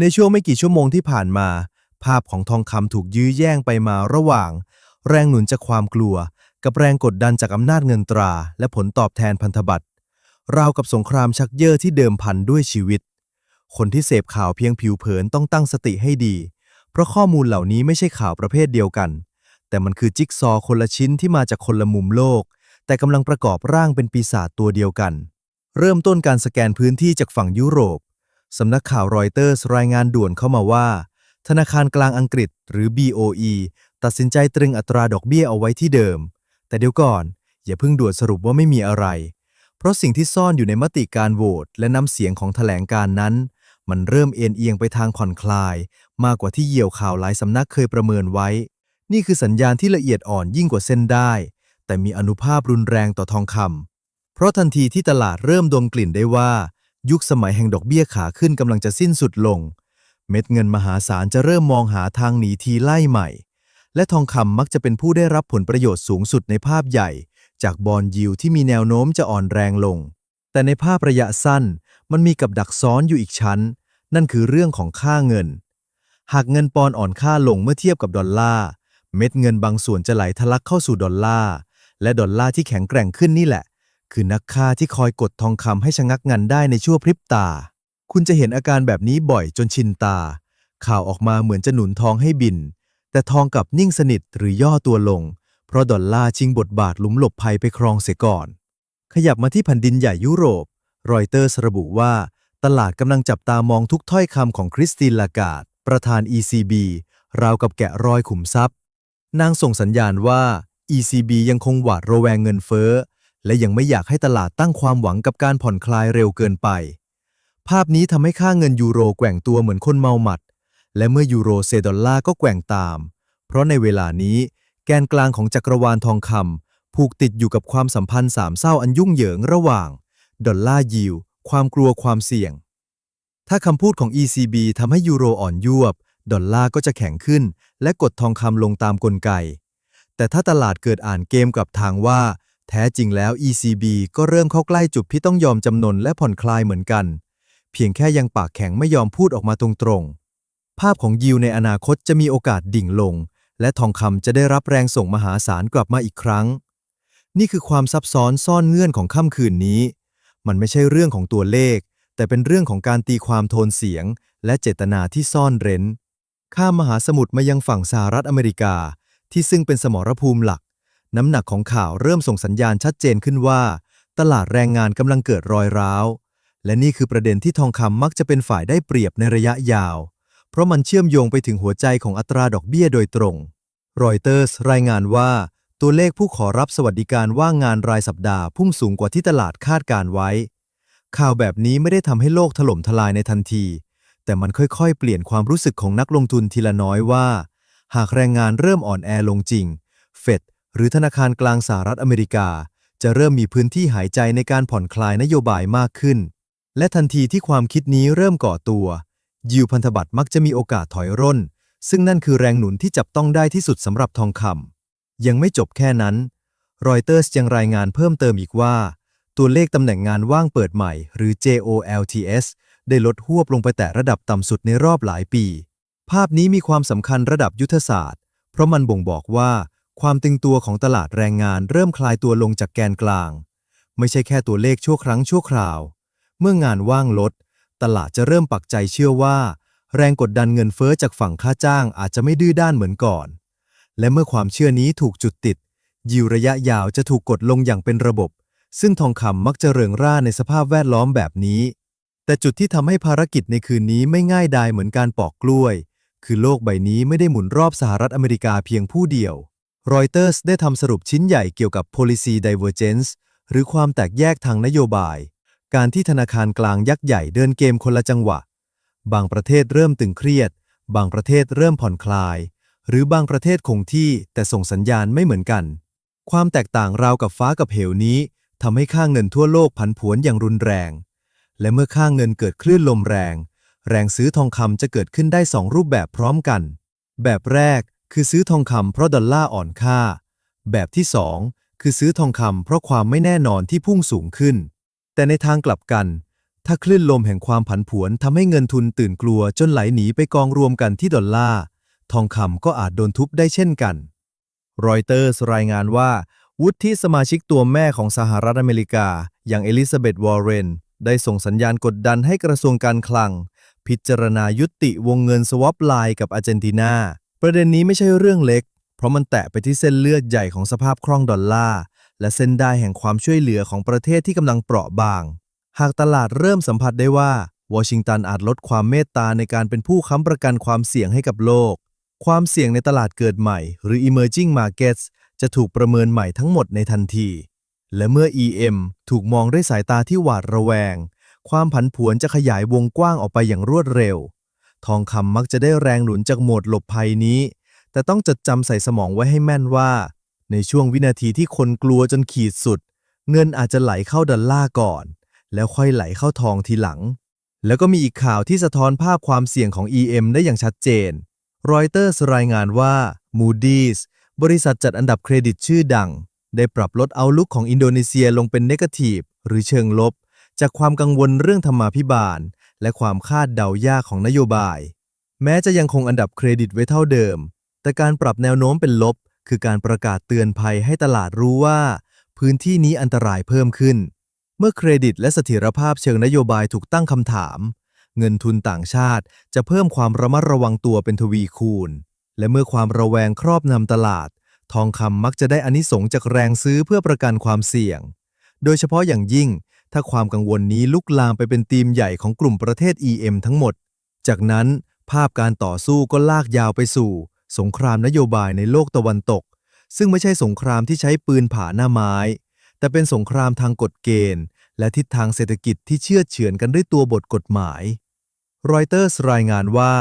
ในช่วงไม่กี่ชั่วโมงที่ผ่านมา ภาพของทองคำถูกยื้อแย่งไปมาระหว่าง แรงหนุนจากความกลัว กับแรงกดดันจากอำนาจเงินตรา และผลตอบแทนพันธบัตรราวกับสงครามชักเย่อที่เดิมพันด้วยชีวิต คนที่เสพข่าวเพียงผิวเผินต้องตั้งสติให้ดี เพราะข้อมูลเหล่านี้ไม่ใช่ข่าวประเภทเดียวกัน แต่มันคือจิ๊กซอว์คนละชิ้นที่มาจากคนละมุมโลก แต่กำลังประกอบร่างเป็นปีศาจตัวเดียวกัน เริ่มต้นการสแกนพื้นที่จากฝั่งยุโรป สำนักข่าวรอยเตอร์สรายงานด่วนเข้ามาว่า ธนาคารกลางอังกฤษหรือ BOE ตัดสินใจตรึงอัตราดอกเบี้ยเอาไว้ที่เดิม แต่เดี๋ยวก่อน อย่าเพิ่งด่วนสรุปว่าไม่มีอะไร เพราะสิ่งที่ซ่อนอยู่ในมติการโหวตและน้ำเสียงของแถลงการนั้น มันเริ่มเอ็นเอียงไปทางผ่อนคลาย มากกว่าที่เหยี่ยวข่าวหลายสำนักเคยประเมินไว้ นี่คือสัญญาณที่ละเอียดอ่อนยิ่งกว่าเส้นได้ แต่มีอนุภาพรุนแรงต่อทองคำเพราะทันทีที่ตลาดเริ่มดมกลิ่นได้ว่า ยุคสมัยแห่งดอกเบี้ยขาขึ้นกำลังจะสิ้นสุดลง เม็ดเงินมหาศาลจะเริ่มมองหาทางหนีทีไล่ใหม่ และทองคำมักจะเป็นผู้ได้รับผลประโยชน์สูงสุดในภาพใหญ่ จากบอลยิวที่มีแนวโน้มจะอ่อนแรงลง แต่ในภาพระยะสั้นมันมีกับดักซ้อนอยู่อีกชั้น นั่นคือเรื่องของค่าเงิน หากเงินปอนอ่อนค่าลงเมื่อเทียบกับดอลลาร์เม็ดเงินบางส่วนจะไหลทะลักเข้าสู่ดอลลาร์และดอลลาร์ที่แข็งแกร่งขึ้นนี่แหละ คือนักฆ่าที่คอยกดทองคำให้ชะงักงันได้ในชั่วพริบตา คุณจะเห็นอาการแบบนี้บ่อยจนชินตา ข่าวออกมาเหมือนจะหนุนทองให้บิน แต่ทองกลับนิ่งสนิทหรือย่อตัวลง เพราะดอลลาร์ชิงบทบาทหลุมหลบภัยไปครองเสียก่อน ขยับมาที่แผ่นดินใหญ่ยุโรป รอยเตอร์สระบุว่า ตลาดกำลังจับตามองทุกถ้อยคำของคริสตินลากาดประธาน ECB ราวกับแกะรอยขุมทรัพย์ นางส่งสัญญาณว่า ECB ยังคงหวาดระแวงเงินเฟ้อ และยังไม่อยากให้ตลาดตั้งความหวังกับการผ่อนคลายเร็วเกินไป ภาพนี้ทำให้ค่าเงินยูโรแกว่งตัวเหมือนคนเมาหมัด และเมื่อยูโรเซดอลลาร์ก็แกว่งตาม เพราะในเวลานี้ แกนกลางของจักรวาลทองคำผูกติดอยู่กับความสัมพันธ์สามเศร้าอันยุ่งเหยิงระหว่าง ดอลลาร์ยิวความกลัวความเสี่ยง ถ้าคำพูดของ ECB ทำให้ยูโรอ่อนยวบ ดอลลาร์ก็จะแข็งขึ้น และกดทองคำลงตามกลไก แต่ถ้าตลาดเกิดอ่านเกมกลับทางว่า แท้จริงแล้ว ECB ก็เริ่มเข้าใกล้จุดที่ต้องยอมจำนนและผ่อนคลายเหมือนกัน เพียงแค่ยังปากแข็งไม่ยอมพูดออกมาตรงๆ ภาพของยิวในอนาคตจะมีโอกาสดิ่งลง และทองคำจะได้รับแรงส่งมหาศาลกลับมาอีกครั้ง นี่คือความซับซ้อนซ่อนเงื่อนของค่ำคืนนี้ มันไม่ใช่เรื่องของตัวเลข แต่เป็นเรื่องของการตีความโทนเสียง และเจตนาที่ซ่อนเร้น ข้ามมหาสมุทรมายังฝั่งสหรัฐอเมริกา ที่ซึ่งเป็นสมรภูมิหลัก น้ำหนักของข่าวเริ่มส่งสัญญาณชัดเจนขึ้นว่า ตลาดแรงงานกำลังเกิดรอยร้าว และนี่คือประเด็นที่ทองคำมักจะเป็นฝ่ายได้เปรียบในระยะยาว เพราะมันเชื่อมโยงไปถึงหัวใจของอัตราดอกเบี้ยโดยตรงรอยเตอร์สรายงานว่า ตัวเลขผู้ขอรับสวัสดิการว่างงานรายสัปดาห์พุ่งสูงกว่าที่ตลาดคาดการไว้ ข่าวแบบนี้ไม่ได้ทำให้โลกถล่มทลายในทันที แต่มันค่อยๆ เปลี่ยนความรู้สึกของนักลงทุนทีละน้อยว่า หากแรงงานเริ่มอ่อนแอลงจริง เฟด หรือธนาคารกลางสหรัฐอเมริกา จะเริ่มมีพื้นที่หายใจในการผ่อนคลายนโยบายมากขึ้น และทันทีที่ความคิดนี้เริ่มก่อตัว ยิวพันธบัตรมักจะมีโอกาสถอยร่น ซึ่งนั่นคือแรงหนุนที่จับต้องได้ที่สุดสำหรับทองคำยังไม่จบแค่นั้นรอยเตอร์สยังรายงานเพิ่มเติมอีกว่า ตัวเลขตำแหน่งงานว่างเปิดใหม่ หรือ JOLTS ได้ลดหวบลงไปแต่ระดับต่ำสุดในรอบหลายปี ภาพนี้มีความสำคัญระดับยุทธศาสตร์ เพราะมันบ่งบอกว่า ความตึงตัวของตลาดแรงงานเริ่มคลายตัวลงจากแกนกลาง ไม่ใช่แค่ตัวเลขชั่วครั้งชั่วคราว เมื่องานว่างลด ตลาดจะเริ่มปักใจเชื่อว่า แรงกดดันเงินเฟ้อจากฝั่งค่าจ้างอาจจะไม่ดื้อด้านเหมือนก่อน และเมื่อความเชื่อนี้ถูกจุดติด ยิวระยะยาวจะถูกกดลงอย่างเป็นระบบ ซึ่งทองคำมักจะเริงร่าในสภาพแวดล้อมแบบนี้ แต่จุดที่ทำให้ภารกิจในคืนนี้ไม่ง่ายดายเหมือนการปอกกล้วย คือโลกใบนี้ไม่ได้หมุนรอบสหรัฐอเมริกาเพียงผู้เดียว รอยเตอร์สได้ทำสรุปชิ้นใหญ่เกี่ยวกับ policy divergence หรือความแตกแยกทางนโยบาย การที่ธนาคารกลางยักษ์ใหญ่เดินเกมคนละจังหวะ บางประเทศเริ่มตึงเครียด บางประเทศเริ่มผ่อนคลาย หรือบางประเทศคงที่แต่ส่งสัญญาณไม่เหมือนกัน ความแตกต่างราวกับฟ้ากับเหวนี้ทำให้ค่างเงินทั่วโลกผันผวนอย่างรุนแรง และเมื่อค่างเงินเกิดคลื่นลมแรง แรงซื้อทองคำจะเกิดขึ้นได้สองรูปแบบพร้อมกัน แบบแรก คือซื้อทองคำเพราะดอลลาร์อ่อนค่า แบบที่สองคือซื้อทองคำเพราะความไม่แน่นอนที่พุ่งสูงขึ้น แต่ในทางกลับกัน ถ้าคลื่นลมแห่งความผันผวนทำให้เงินทุนตื่นกลัวจนไหลหนีไปกองรวมกันที่ดอลลาร์ทองคำก็อาจโดนทุบได้เช่นกัน รอยเตอร์สรายงานว่า วุฒิสมาชิกตัวแม่ของสหรัฐอเมริกา อย่างเอลิซาเบธวอร์เรนได้ส่งสัญญาณกดดันให้กระทรวงการคลัง พิจารณายุติวงเงินสวอปไลน์กับอาร์เจนตินา ประเด็นนี้ไม่ใช่เรื่องเล็ก เพราะมันแตะไปที่เส้นเลือดใหญ่ของสภาพคล่องดอลลาร์และเส้นได้แห่งความช่วยเหลือของประเทศที่กำลังเปราะบาง หากตลาดเริ่มสัมผัสได้ว่าวอชิงตันอาจลดความเมตตาในการเป็นผู้ค้ำประกันความเสี่ยงให้กับโลก ความเสี่ยงในตลาดเกิดใหม่ หรือ emerging markets จะถูกประเมินใหม่ทั้งหมดในทันที และเมื่อ EM ถูกมองด้วยสายตาที่หวาดระแวง ความผันผวนจะขยายวงกว้างออกไปอย่างรวดเร็ว ทองคำมักจะได้แรงหนุนจากโหมดหลบภัยนี้ แต่ต้องจดจำใส่สมองไว้ให้แม่นว่า ในช่วงวินาทีที่คนกลัวจนขีดสุด เงินอาจจะไหลเข้าดอลลาร์ก่อน แล้วค่อยไหลเข้าทองทีหลัง แล้วก็มีอีกข่าวที่สะท้อนภาพความเสี่ยงของ EM ได้อย่างชัดเจนรอยเตอร์สรายงานว่า Moody's บริษัทจัดอันดับเครดิตชื่อดัง ได้ปรับลดเอาลุกของอินโดนีเซียลงเป็นเนกาทีฟหรือเชิงลบ จากความกังวลเรื่องธรรมาภิบาล และความคาดเดายากของนโยบาย แม้จะยังคงอันดับเครดิตไว้เท่าเดิม แต่การปรับแนวโน้มเป็นลบ คือการประกาศเตือนภัยให้ตลาดรู้ว่า พื้นที่นี้อันตรายเพิ่มขึ้น เมื่อเครดิตและเสถียรภาพเชิงนโยบายถูกตั้งคำถาม เงินทุนต่างชาติจะเพิ่มความระมัดระวังตัวเป็นทวีคูณ และเมื่อความระแวงครอบนำตลาด ทองคำมักจะได้อานิสงจากแรงซื้อเพื่อประกันความเสี่ยง โดยเฉพาะอย่างยิ่ง ถ้าความกังวลนี้ลุกลามไปเป็นธีมใหญ่ของกลุ่มประเทศ EM ทั้งหมด จากนั้นภาพการต่อสู้ก็ลากยาวไปสู่ สงครามนโยบายในโลกตะวันตก ซึ่งไม่ใช่สงครามที่ใช้ปืนผ่าหน้าไม้ แต่เป็นสงครามทางกฎเกณฑ์ และทิศทางเศรษฐกิจที่เชื่อเฉือนกันด้วยตัวบทกฎหมาย รอยเตอร์สรายงานว่า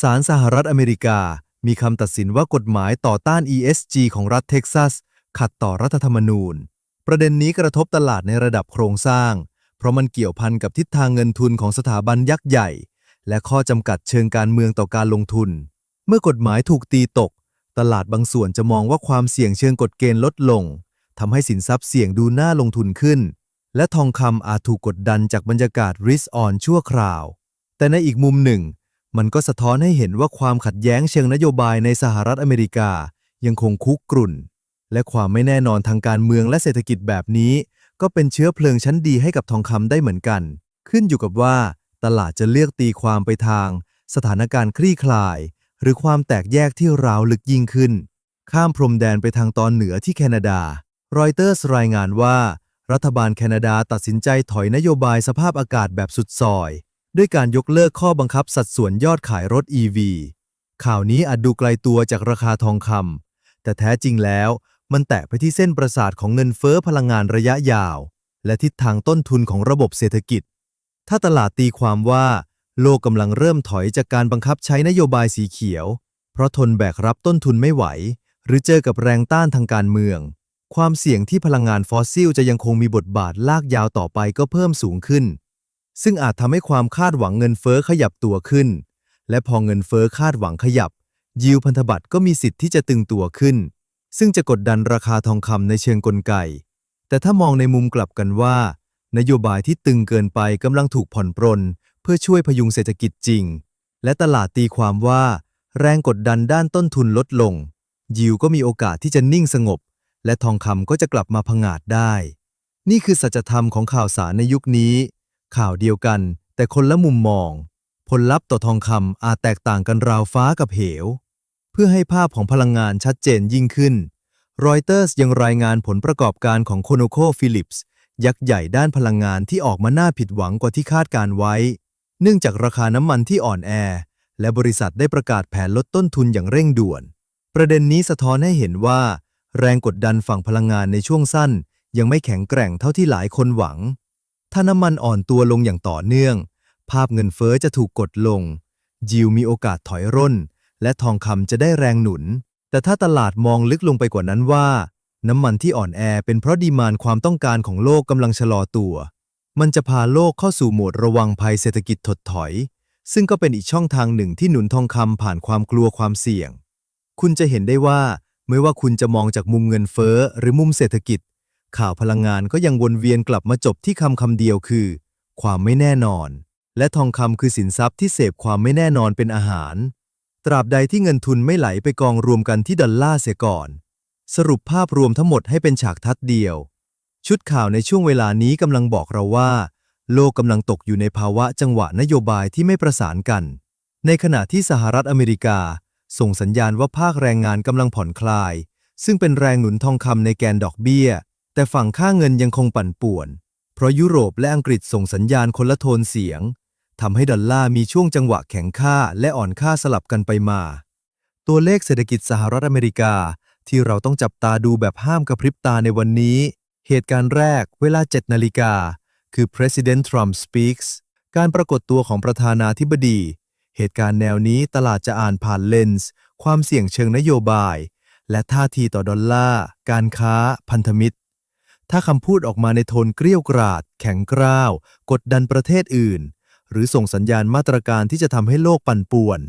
ศาลสหรัฐอเมริกา มีคำตัดสินว่ากฎหมายต่อต้าน ESG ของรัฐเท็กซัส ขัดต่อรัฐธรรมนูญ ประเด็นนี้กระทบตลาดในระดับโครงสร้าง เพราะมันเกี่ยวพันกับทิศทางเงินทุนของสถาบันยักษ์ใหญ่ และข้อจำกัดเชิงการเมืองต่อการลงทุน เมื่อกฎหมายถูกตีตก ตลาดบางส่วนจะมองว่าความเสี่ยงเชิงกฎเกณฑ์ลดลงทำให้สินทรัพย์เสี่ยงดูน่าลงทุนขึ้น และทองคำอาจถูกกดดันจากบรรยากาศ risk on ชั่วคราว แต่ในอีกมุมหนึ่ง มันก็สะท้อนให้เห็นว่าความขัดแย้งเชิงนโยบายในสหรัฐอเมริกายังคงคุกกรุ่น และความไม่แน่นอนทางการเมืองและเศรษฐกิจแบบนี้ ก็เป็นเชื้อเพลิงชั้นดีให้กับทองคำได้เหมือนกัน ขึ้นอยู่กับว่า ตลาดจะเลือกตีความไปทาง สถานการณ์คลี่คลาย หรือความแตกแยกที่ราวลึกยิ่งขึ้น ข้ามพรมแดนไปทางตอนเหนือที่แคนาดารอยเตอร์สรายงานว่า รัฐบาลแคนาดาตัดสินใจถอยนโยบายสภาพอากาศแบบสุดซอย ด้วยการยกเลิกข้อบังคับสัดส่วนยอดขายรถ EV ข่าวนี้อาจดูไกลตัวจากราคาทองคำแต่แท้จริงแล้ว มันแตะไปที่เส้นประสาทของเงินเฟ้อพลังงานระยะยาว และทิศทางต้นทุนของระบบเศรษฐกิจ ถ้าตลาดตีความว่า โลกกำลังเริ่มถอยจากการบังคับใช้นโยบายสีเขียว เพราะทนแบกรับต้นทุนไม่ไหว หรือเจอกับแรงต้านทางการเมือง ความเสี่ยงที่พลังงานฟอสซิลจะยังคงมีบทบาทลากยาวต่อไปก็เพิ่มสูงขึ้น ซึ่งอาจทำให้ความคาดหวังเงินเฟ้อขยับตัวขึ้น และพอเงินเฟ้อคาดหวังขยับยิวพันธบัตรก็มีสิทธิ์ที่จะตึงตัวขึ้น ซึ่งจะกดดันราคาทองคำในเชิงกลไก แต่ถ้ามองในมุมกลับกันว่า นโยบายที่ตึงเกินไปกำลังถูกผ่อนปรน เพื่อช่วยพยุงเศรษฐกิจจริง และตลาดตีความว่า แรงกดดันด้านต้นทุนลดลง ยิวก็มีโอกาสที่จะนิ่งสงบ และทองคำก็จะกลับมาพงาดได้ นี่คือสัจธรรมของข่าวสารในยุคนี้ ข่าวเดียวกัน แต่คนละมุมมอง ผลลัพธ์ต่อทองคำอาจแตกต่างกันราวฟ้ากับเหว พื่อให้ภาพของพลังงานชัดเจนยิ่งขึ้นรอยเตอร์สยังรายงานผลประกอบการของโคโนโคฟิลิปส์ยักษ์ใหญ่ด้านพลังงานที่ออกมาน่าผิดหวังกว่าที่คาดการไว้ เนื่องจากราคาน้ำมันที่อ่อนแอ และบริษัทได้ประกาศแผนลดต้นทุนอย่างเร่งด่วน ประเด็นนี้สะท้อนให้เห็นว่า แรงกดดันฝั่งพลังงานในช่วงสั้น ยังไม่แข็งแกร่งเท่าที่หลายคนหวัง ถ้าน้ำมันอ่อนตัวลงอย่างต่อเนื่อง ภาพเงินเฟ้อจะถูกกดลง ยิวมีโอกาสถอยร่น และทองคำจะได้แรงหนุน แต่ถ้าตลาดมองลึกลงไปกว่านั้นว่า น้ำมันที่อ่อนแอเป็นเพราะดีมานความต้องการของโลกกำลังชะลอตัว มันจะพาโลกเข้าสู่โหมดระวังภัยเศรษฐกิจถดถอย ซึ่งก็เป็นอีกช่องทางหนึ่งที่หนุนทองคำผ่านความกลัวความเสี่ยง คุณจะเห็นได้ว่าไม่ว่าคุณจะมองจากมุมเงินเฟ้อหรือมุมเศรษฐกิจ ข่าวพลังงานก็ยังวนเวียนกลับมาจบที่คำคำเดียวคือ ความไม่แน่นอน และทองคำคือสินทรัพย์ที่เสพความไม่แน่นอนเป็นอาหาร ตราบใดที่เงินทุนไม่ไหลไปกองรวมกันที่ดอลลาร์เสียก่อน สรุปภาพรวมทั้งหมดให้เป็นฉากทัดเดียว ชุดข่าวในช่วงเวลานี้กำลังบอกเราว่า โลกกำลังตกอยู่ในภาวะจังหวะนโยบายที่ไม่ประสานกัน ในขณะที่สหรัฐอเมริกา ส่งสัญญาณว่าภาคแรงงานกำลังผ่อนคลาย ซึ่งเป็นแรงหนุนทองคำในแกนดอกเบี้ย แต่ฝั่งค่าเงินยังคงปั่นป่วน เพราะยุโรปและอังกฤษส่งสัญญาณคนละโทนเสียง ทำให้ดอลลาร์มีช่วงจังหวะแข็งค่าและอ่อนค่าสลับกันไปมา ตัวเลขเศรษฐกิจสหรัฐอเมริกา ที่เราต้องจับตาดูแบบห้ามกระพริบตาในวันนี้ เหตุการณ์แรกเวลา 7 นาฬิกา คือ President Trump speaks การปรากฏตัวของประธานาธิบดี เหตุการณ์แนวนี้ตลาดจะอ่านผ่านเลนส์ความเสี่ยงเชิงนโยบาย และท่าทีต่อดอลลาร์ การค้า พันธมิตร ถ้าคำพูดออกมาในโทนเกรี้ยวกราด แข็งกร้าว กดดันประเทศอื่น หรือส่งสัญญาณมาตรการที่จะทำให้โลกปั่นป่วน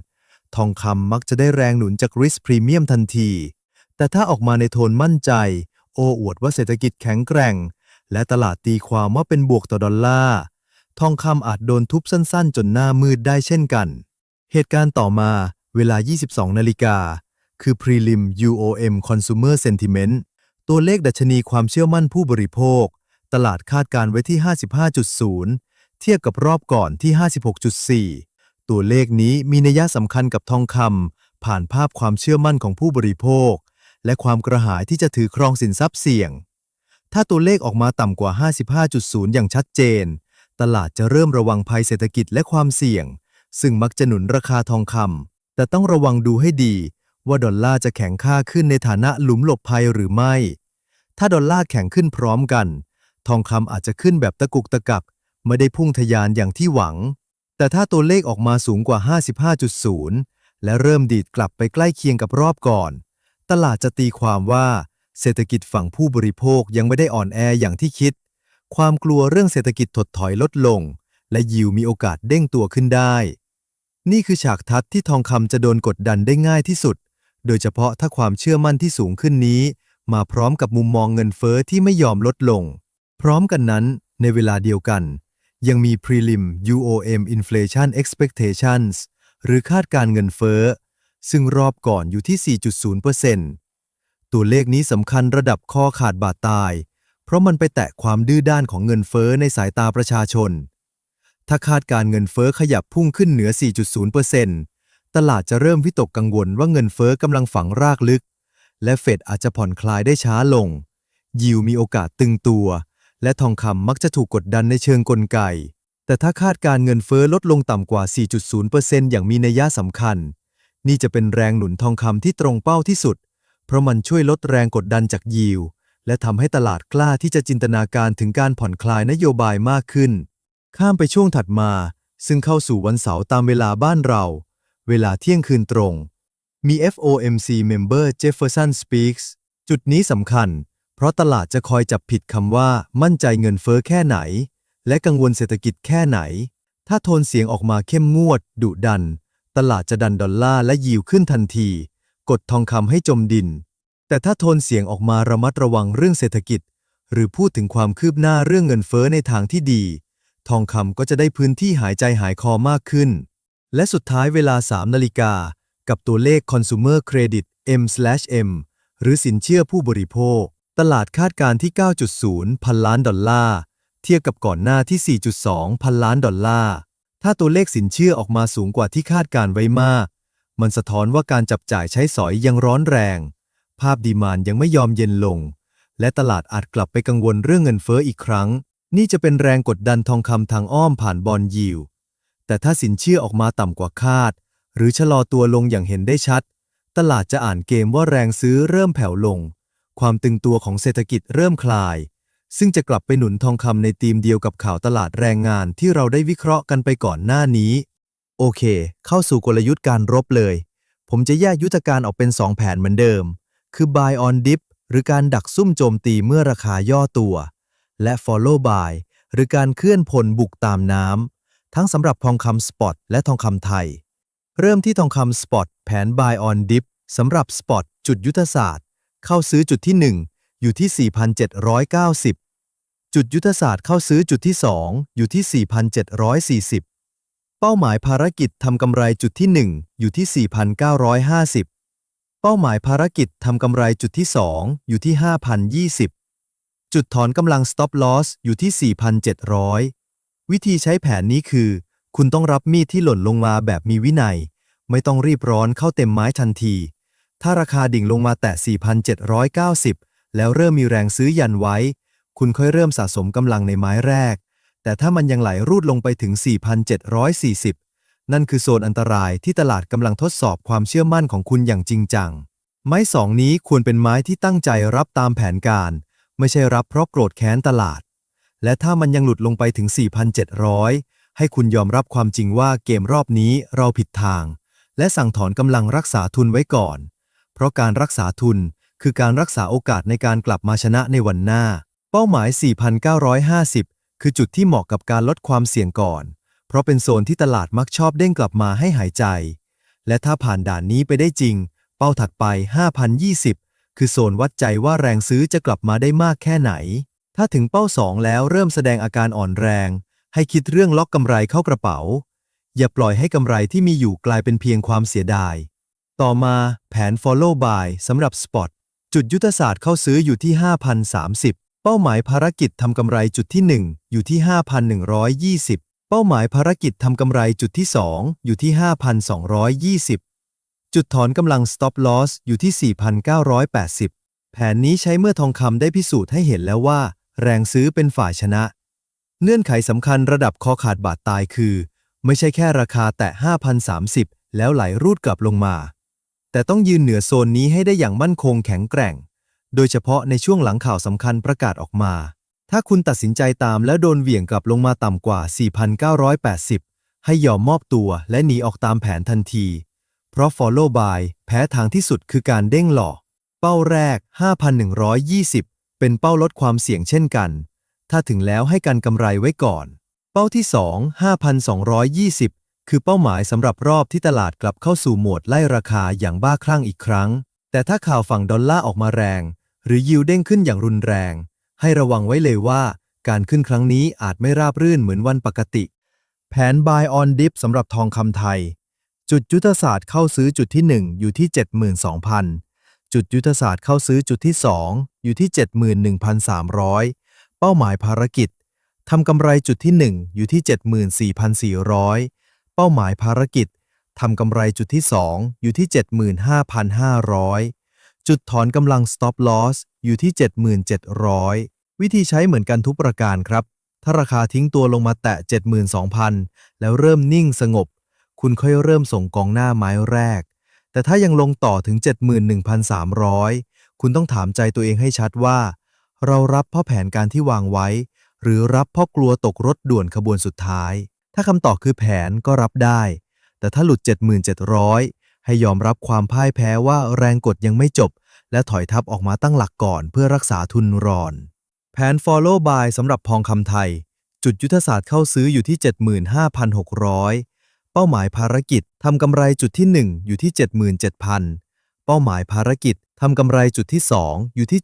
ทองคำมักจะได้แรงหนุนจากริสพรีเมียมทันที แต่ถ้าออกมาในโทนมั่นใจ โอ้อวดว่าเศรษฐกิจแข็งแกร่ง และตลาดตีความว่าเป็นบวกต่อดอลลาร์ ทองคำอาจโดนทุบสั้นๆ จนหน้ามืดได้เช่นกัน เหตุการณ์ต่อมาเวลา 22 นาฬิกา คือ Prelim UOM Consumer Sentiment ตัวเลขดัชนีความเชื่อมั่นผู้บริโภค ตลาดคาดการไว้ที่ 55.0 เทียบกับรอบก่อนที่ 56.4 ตัวเลขนี้มีนัยสำคัญกับทองคำผ่านภาพความเชื่อมั่นของผู้บริโภค และความกระหายที่จะถือครองสินทรัพย์เสี่ยง ถ้าตัวเลขออกมาต่ำกว่า 55.0 อย่างชัดเจน ตลาดจะเริ่มระวังภัยเศรษฐกิจและความเสี่ยง ซึ่งมักจะหนุนราคาทองคำแต่ต้องระวังดูให้ดี ว่าดอลลาร์จะแข็งค่าขึ้นในฐานะหลุมหลบภัยหรือไม่ ถ้าดอลลาร์แข็งขึ้นพร้อมกัน ทองคำอาจจะขึ้นแบบตะกุกตะกัก ไม่ได้พุ่งทะยานอย่างที่หวัง แต่ถ้าตัวเลขออกมาสูงกว่า 55.0 และเริ่มดีดกลับไปใกล้เคียงกับรอบก่อน ตลาดจะตีความว่า เศรษฐกิจฝั่งผู้บริโภคยังไม่ได้อ่อนแออย่างที่คิด ความกลัวเรื่องเศรษฐกิจถดถอยลดลง และยิวมีโอกาสเด้งตัวขึ้นได้ นี่คือฉากทัดที่ทองคำจะโดนกดดันได้ง่ายที่สุด โดยเฉพาะถ้าความเชื่อมั่นที่สูงขึ้นนี้ มาพร้อมกับมุมมองเงินเฟอ้อที่ไม่ยอมลดลง พร้อมกันนั้น ในเวลาเดียวกัน ยังมี Prelim UOM Inflation Expectations หรือคาดการเงินเฟ้อ ซึ่งรอบก่อนอยู่ที่ 4.0%ตัวเลขนี้สำคัญระดับข้อขาดบาดตาย เพราะมันไปแตะความดื้อด้านของเงินเฟ้อในสายตาประชาชน ถ้าคาดการเงินเฟ้อขยับพุ่งขึ้นเหนือ 4.0%ตลาดจะเริ่มวิตกกังวลว่าเงินเฟ้อกำลังฝังรากลึก และเฟดอาจจะผ่อนคลายได้ช้าลง ยิวมีโอกาสตึงตัว และทองคำมักจะถูกกดดันในเชิงกลไก แต่ถ้าคาดการเงินเฟอ้อลดลงต่ำกว่า 4.0%อย่างมีนัยสำคัญ นี่จะเป็นแรงหนุนทองคำที่ตรงเป้าที่สุด เพราะมันช่วยลดแรงกดดันจากยิว และทำให้ตลาดกล้าที่จะจินตนาการถึงการผ่อนคลายนโยบายมากขึ้น ข้ามไปช่วงถัดมา ซึ่งเข้าสู่วันเสาร์ตามเวลาบ้านเรา เวลาเที่ยงคืนตรง มี FOMC Member Jefferson Speaks จุดนี้สำคัญ เพราะตลาดจะคอยจับผิดคำว่ามั่นใจเงินเฟ้อแค่ไหน และกังวลเศรษฐกิจแค่ไหน ถ้าโทนเสียงออกมาเข้มงวด ดุดัน ตลาดจะดันดอลลาร์และยิวขึ้นทันที กดทองคำให้จมดิน แต่ถ้าโทนเสียงออกมาระมัดระวังเรื่องเศรษฐกิจ หรือพูดถึงความคืบหน้าเรื่องเงินเฟ้อในทางที่ดี ทองคำก็จะได้พื้นที่หายใจหายคอมากขึ้น และสุดท้ายเวลา3นาฬิกากับตัวเลข Consumer Credit M/M หรือสินเชื่อผู้บริโภค ตลาดคาดการณ์ที่ 9.0 พันล้านดอลลาร์ เทียบกับก่อนหน้าที่ 4.2 พันล้านดอลลาร์ ถ้าตัวเลขสินเชื่อออกมาสูงกว่าที่คาดการไว้มาก มันสะท้อนว่าการจับจ่ายใช้สอยยังร้อนแรง ภาพดีมานยังไม่ยอมเย็นลง และตลาดอาจกลับไปกังวลเรื่องเงินเฟ้ออีกครั้ง นี่จะเป็นแรงกดดันทองคำทางอ้อมผ่านบอลยิว แต่ถ้าสินเชื่อออกมาต่ำกว่าคาด หรือชะลอตัวลงอย่างเห็นได้ชัด ตลาดจะอ่านเกมว่าแรงซื้อเริ่มแผ่วลง ความตึงตัวของเศรษฐกิจเริ่มคลาย ซึ่งจะกลับไปหนุนทองคำในธีมเดียวกับข่าวตลาดแรงงานที่เราได้วิเคราะห์กันไปก่อนหน้านี้ โอเค เข้าสู่กลยุทธ์การรบเลย ผมจะแยกยุทธการออกเป็น 2 แผนเหมือนเดิม คือ buy on dip หรือการดักซุ่มโจมตีเมื่อราคาย่อตัว และ follow buy หรือการเคลื่อนพลบุกตามน้ำทั้งสำหรับทองคำสปอตและทองคำไทย เริ่มที่ทองคำสปอตแผน buy on dip สำหรับสปอตจุดยุทธศาสตร์ เข้าซื้อจุดที่ 1 อยู่ที่ 4,790 จุดยุทธศาสตร์เข้าซื้อจุดที่ 2 อยู่ที่ 4,740 เป้าหมายภารกิจทำกำไรจุดที่ 1 อยู่ที่ 4,950 เป้าหมายภารกิจทำกำไรจุดที่ 2 อยู่ที่ 5,020 จุดถอนกำลัง stop loss อยู่ที่ 4,700 วิธีใช้แผนนี้คือ คุณต้องรับมีดที่หล่นลงมาแบบมีวินัย ไม่ต้องรีบร้อนเข้าเต็มไม้ทันที ถ้าราคาดิ่งลงมาแตะ 4,790 แล้วเริ่มมีแรงซื้อยันไว้ คุณค่อยเริ่มสะสมกำลังในไม้แรก แต่ถ้ามันยังไหลรูดลงไปถึง 4,740 นั่นคือโซนอันตรายที่ตลาดกำลังทดสอบความเชื่อมั่นของคุณอย่างจริงจัง ไม้สองนี้ควรเป็นไม้ที่ตั้งใจรับตามแผนการ ไม่ใช่รับเพราะโกรธแค้นตลาด และถ้ามันยังหลุดลงไปถึง 4,700 ให้คุณยอมรับความจริงว่าเกมรอบนี้เราผิดทาง และสั่งถอนกำลังรักษาทุนไว้ก่อน เพราะการรักษาทุนคือการรักษาโอกาสในการกลับมาชนะในวันหน้า เป้าหมาย 4,950 คือจุดที่เหมาะกับการลดความเสี่ยงก่อน เพราะเป็นโซนที่ตลาดมักชอบเด้งกลับมาให้หายใจ และถ้าผ่านด่านนี้ไปได้จริง เป้าถัดไป 5,020 คือโซนวัดใจว่าแรงซื้อจะกลับมาได้มากแค่ไหน ถ้าถึงเป้า 2 แล้วเริ่มแสดงอาการอ่อนแรง ให้คิดเรื่องล็อกกำไรเข้ากระเป๋า อย่าปล่อยให้กำไรที่มีอยู่กลายเป็นเพียงความเสียดาย ต่อมาแผน follow buy สำหรับ spot จุดยุทธศาสตร์เข้าซื้ออยู่ที่ 5,030 เป้าหมายภารกิจทำกำไรจุดที่ 1 อยู่ที่ 5,120 เป้าหมายภารกิจทำกำไรจุดที่ 2 อยู่ที่ 5,220 จุดถอนกำลัง stop loss อยู่ที่ 4,980 แผนนี้ใช้เมื่อทองคำได้พิสูจน์ให้เห็นแล้วว่า แรงซื้อเป็นฝ่ายชนะ เงื่อนไขสำคัญระดับคอขาดบาดตายคือ ไม่ใช่แค่ราคาแตะ5,030 แล้วไหลรูดกลับลงมา แต่ต้องยืนเหนือโซนนี้ให้ได้อย่างมั่นคงแข็งแกร่ง โดยเฉพาะในช่วงหลังข่าวสำคัญประกาศออกมา ถ้าคุณตัดสินใจตามแล้วโดนเหวี่ยงกลับลงมาต่ำกว่า 4,980 ให้ยอมมอบตัวและหนีออกตามแผนทันที เพราะ follow by แพ้ทางที่สุดคือการเด้งหลอก เป้าแรก 5,120 เป็นเป้าลดความเสี่ยงเช่นกัน ถ้าถึงแล้วให้กันกำไรไว้ก่อน เป้าที่ 2 5,220 คือเป้าหมายสำหรับรอบที่ตลาดกลับเข้าสู่โหมดไล่ราคาอย่างบ้าคลั่งอีกครั้ง แต่ถ้าข่าวฝั่งดอลลาร์ออกมาแรง หรือยิวเด้งขึ้นอย่างรุนแรง ให้ระวังไว้เลยว่าการขึ้นครั้งนี้อาจไม่ราบรื่นเหมือนวันปกติ แผน buy on dip สำหรับทองคำไทย จุดยุทธศาสตร์เข้าซื้อจุดที่ 1 อยู่ที่ 72,000 จุดยุทธศาสตร์เข้าซื้อจุดที่ 2 อยู่ที่ 71,300 เป้าหมายภารกิจทำกำไรจุดที่ 1 อยู่ที่ 74,400 เป้าหมายภารกิจทำกำไรจุดที่ 2 อยู่ที่ 75,500 จุดถอนกำลัง stop loss อยู่ที่ 77,000 วิธีใช้เหมือนกันทุกประการครับ ถ้าราคาทิ้งตัวลงมาแตะ 72,000 แล้วเริ่มนิ่งสงบ คุณค่อยเริ่มส่งกองหน้าไม้แรก แต่ถ้ายังลงต่อถึง 71,300 คุณต้องถามใจตัวเองให้ชัดว่า เรารับเพราะแผนการที่วางไว้ หรือรับเพราะกลัวตกรถด่วนขบวนสุดท้าย ถ้าคำตอบคือแผนก็รับได้ แต่ถ้าหลุด 77,000 ให้ยอมรับความพ่ายแพ้ว่าแรงกดยังไม่จบ และถอยทับออกมาตั้งหลักก่อนเพื่อรักษาทุนรอน แผน follow by สำหรับทองคำไทย จุดยุทธศาสตร์เข้าซื้ออยู่ที่ 75,600 เป้าหมายภารกิจทำกำไรจุดที่ 1 อยู่ที่ 77,000 เป้าหมายภารกิจทำกำไรจุดที่ 2 อยู่ที่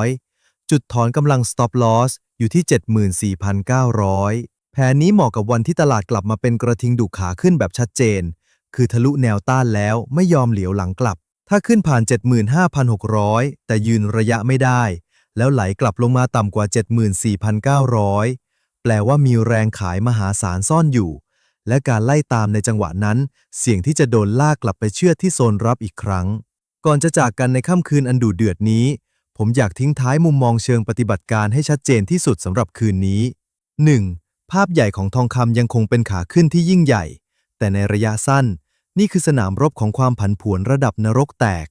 78,500 จุดถอนกำลัง stop loss อยู่ที่ 74,900 แผนนี้เหมาะกับวันที่ตลาดกลับมาเป็นกระทิงดุขาขึ้นแบบชัดเจน คือทะลุแนวต้านแล้วไม่ยอมเหลียวหลังกลับ ถ้าขึ้นผ่าน 75,600 แต่ยืนระยะไม่ได้ แล้วไหลกลับลงมาต่ำกว่า 74,900 แปลว่ามีแรงขายมหาศาลซ่อนอยู่ และการไล่ตามในจังหวะนั้น เสี่ยงที่จะโดนลากกลับไปเชื่อที่โซนรับอีกครั้ง ก่อนจะจากกันในค่ำคืนอันดุเดือดนี้ ผมอยากทิ้งท้ายมุมมองเชิงปฏิบัติการให้ชัดเจนที่สุดสำหรับคืนนี้ 1. ภาพใหญ่ของทองคำยังคงเป็นขาขึ้นที่ยิ่งใหญ่ แต่ในระยะสั้น นี่คือสนามรบของความผันผวนระดับนรกแตก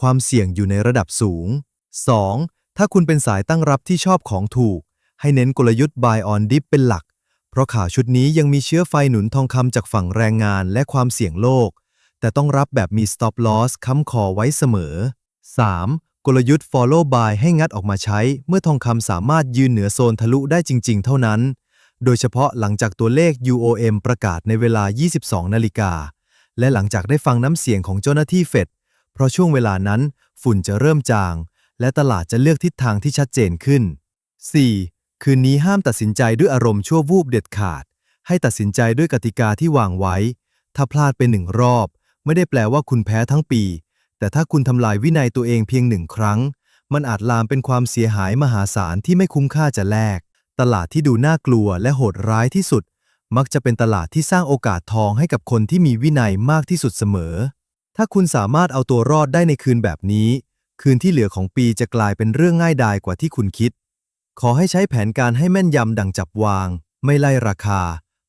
ความเสี่ยงอยู่ในระดับสูง 2. ถ้าคุณเป็นสายตั้งรับที่ชอบของถูก ให้เน้นกลยุทธ์ buy on dip เป็นหลัก เพราะข่าวชุดนี้ยังมีเชื้อไฟหนุนทองคำจากฝั่งแรงงานและความเสี่ยงโลก แต่ต้องรับแบบมี stop loss ค้ำคอไว้เสมอ 3. กลยุทธ์ follow buy ให้งัดออกมาใช้ เมื่อทองคำสามารถยืนเหนือโซนทะลุได้จริง ๆ เท่านั้น โดยเฉพาะหลังจากตัวเลข UOM ประกาศในเวลา 22 นาฬิกา และหลังจากได้ฟังน้ำเสียงของเจ้าหน้าที่เฟด เพราะช่วงเวลานั้นฝุ่นจะเริ่มจาง และตลาดจะเลือกทิศทางที่ชัดเจนขึ้น 4. คืนนี้ห้ามตัดสินใจด้วยอารมณ์ชั่ววูบเด็ดขาด ให้ตัดสินใจด้วยกติกาที่วางไว้ ถ้าพลาดไปหนึ่งรอบ ไม่ได้แปลว่าคุณแพ้ทั้งปี แต่ถ้าคุณทำลายวินัยตัวเองเพียงหนึ่งครั้ง มันอาจลามเป็นความเสียหายมหาศาลที่ไม่คุ้มค่าจะแลก ตลาดที่ดูน่ากลัวและโหดร้ายที่สุด มักจะเป็นตลาดที่สร้างโอกาสทองให้กับคนที่มีวินัยมากที่สุดเสมอ ถ้าคุณสามารถเอาตัวรอดได้ในคืนแบบนี้ คืนที่เหลือของปีจะกลายเป็นเรื่องง่ายดายกว่าที่คุณคิด ขอให้ใช้แผนการให้แม่นยำดังจับวาง ไม่ไล่ราคา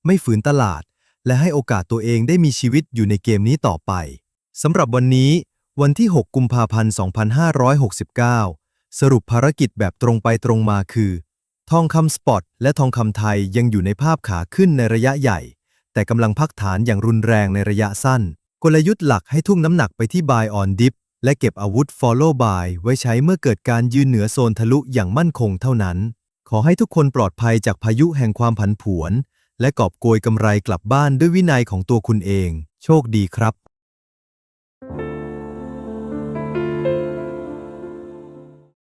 ไม่ฝืนตลาด และให้โอกาสตัวเองได้มีชีวิตอยู่ในเกมนี้ต่อไปสำหรับวันนี้ วันที่ 6 กุมภาพันธ์ 2569 สรุปภารกิจแบบตรงไปตรงมาคือ ทองคำสปอตและทองคำไทยยังอยู่ในภาพขาขึ้นในระยะใหญ่ แต่กำลังพักฐานอย่างรุนแรงในระยะสั้น กลยุทธ์หลักให้ทุ่งน้ำหนักไปที่ buy on dip และเก็บอาวุธ follow buy ไว้ใช้เมื่อเกิดการยืนเหนือโซนทะลุอย่างมั่นคงเท่านั้น ขอให้ทุกคนปลอดภัยจากพายุแห่งความผันผวน และกอบโกยกำไรกลับบ้านด้วยวินัยของตัวคุณเอง โชคดีครับ